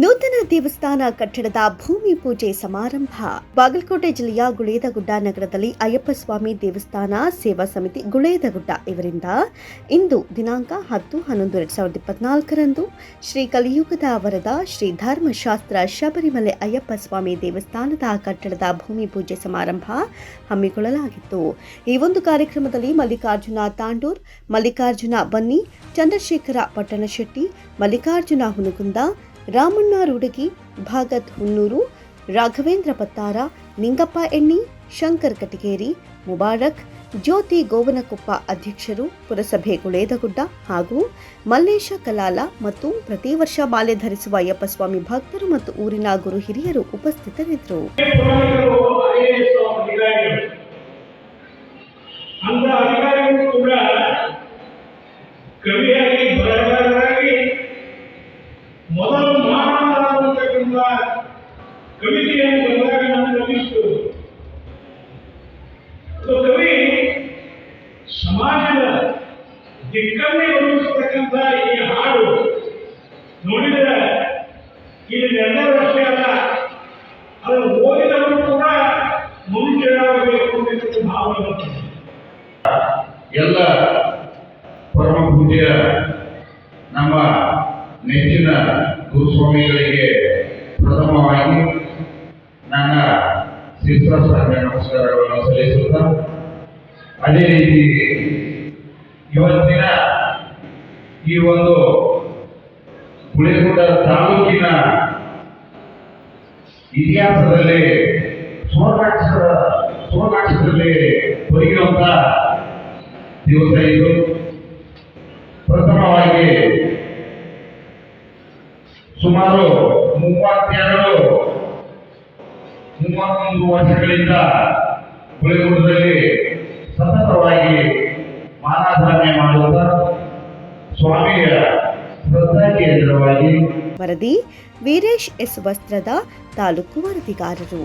ನೂತನ ದೇವಸ್ಥಾನ ಕಟ್ಟಡದ ಭೂಮಿ ಪೂಜೆ ಸಮಾರಂಭ. ಬಾಗಲಕೋಟೆ ಜಿಲ್ಲೆಯ ಗುಳೇದಗುಡ್ಡ ನಗರದಲ್ಲಿ ಅಯ್ಯಪ್ಪ ಸ್ವಾಮಿ ದೇವಸ್ಥಾನ ಸೇವಾ ಸಮಿತಿ ಗುಳೇದಗುಡ್ಡ ಇವರಿಂದ ಇಂದು ದಿನಾಂಕ ಹತ್ತು ಹನ್ನೊಂದು ಎರಡ್ ಸಾವಿರದ ಇಪ್ಪತ್ನಾಲ್ಕರಂದು ಶ್ರೀ ಕಲಿಯುಗದ ವರದ ಶ್ರೀ ಧರ್ಮಶಾಸ್ತ್ರ ಶಬರಿಮಲೆ ಅಯ್ಯಪ್ಪ ಸ್ವಾಮಿ ದೇವಸ್ಥಾನದ ಕಟ್ಟಡದ ಭೂಮಿ ಪೂಜೆ ಸಮಾರಂಭ ಹಮ್ಮಿಕೊಳ್ಳಲಾಗಿತ್ತು. ಈ ಒಂದು ಕಾರ್ಯಕ್ರಮದಲ್ಲಿ ಮಲ್ಲಿಕಾರ್ಜುನ ತಾಂಡೂರ್, ಮಲ್ಲಿಕಾರ್ಜುನ ಬನ್ನಿ, ಚಂದ್ರಶೇಖರ ಪಟ್ಟಣಶೆಟ್ಟಿ, ಮಲ್ಲಿಕಾರ್ಜುನ ಹುನಗುಂದ ರಾಮಣ್ಣ ರುಡಗಿ ಭಾಗತ್ ಹುನ್ನೂರು ರಾಘವೇಂದ್ರ ಪತ್ತಾರ, ನಿಂಗಪ್ಪ ಎಣ್ಣಿ, ಶಂಕರ್ ಕಟಗೇರಿ, ಮುಬಾರಕ್, ಜ್ಯೋತಿ ಗೋವನಕೊಪ್ಪ ಅಧ್ಯಕ್ಷರು, ಪುರಸಭೆ ಗುಳೇದಗುಡ್ಡ ಹಾಗೂ ಮಲ್ಲೇಶ ಕಲಾಲ ಮತ್ತು ಪ್ರತಿ ವರ್ಷ ಮಾಲೆ ಧರಿಸುವ ಯಪ್ಪಸ್ವಾಮಿ ಭಕ್ತರು ಮತ್ತು ಊರಿನ ಗುರು ಹಿರಿಯರು ಉಪಸ್ಥಿತರಿದ್ದರು. ಮೊದಲು ಮಾನವರಾಗಿರ್ತಕ್ಕಂಥ ಕವಿತೆಯನ್ನು ಬಂದಾಗ ನಾನು ಕವಿ ಸಮಾಜದ ದಿಕ್ಕನ್ನೇ ಗಮನಿಸತಕ್ಕಂಥ ಈ ಹಾಡು ನೋಡಿದರೆ ಇಲ್ಲಿ ಎಲ್ಲರ ಅಷ್ಟೇ ಅಲ್ಲ, ಅದನ್ನು ಓದಿದವರು ಕೂಡ ಮುಂಚೆಯಾಗಬೇಕು ಅಂತ ಭಾವನೆ ಬರ್ತದೆ ಎಲ್ಲ ಪರಮ ಪೂಜೆಯ ನಮ್ಮ ನೆಚ್ಚಿನ ಗುರುಸ್ವಾಮಿಗಳಿಗೆ ಪ್ರಥಮವಾಗಿ ನನ್ನ ಶಿಸ್ತಾಸ್ವಾಮ್ಯ ನಮಸ್ಕಾರಗಳನ್ನು ಸಲ್ಲಿಸುತ್ತಾ, ಅದೇ ರೀತಿ ಇವತ್ತಿನ ಈ ಒಂದು ಗುಳೇಗುಡ್ಡ ತಾಲೂಕಿನ ಇತಿಹಾಸದಲ್ಲಿ ಸೋನಾಕ್ಷರ ಸುವರ್ಣಾಕ್ಷರದಲ್ಲಿ ಬರೆಯುವಂತ ದಿವಸ ಇದು ಪ್ರಥಮವಾಗಿ ಸುಮಾರು ಮೂವತ್ತೆರಡು, ಮೂವತ್ತೊಂದು ವರ್ಷಗಳಿಂದ ಗುಳಗುಡದಲ್ಲಿ ಸತತವಾಗಿ ಮಾನಾಧಾರಣೆ ಮಾಡುತ್ತಾ ಸ್ವಾಮಿಯ ಶ್ರದ್ಧಾ ಕೇಂದ್ರವಾಗಿ ವರದಿ ವೀರೇಶ್ ಎಸ್ ವಸ್ತ್ರದ ತಾಲೂಕು ವರದಿಗಾರರು.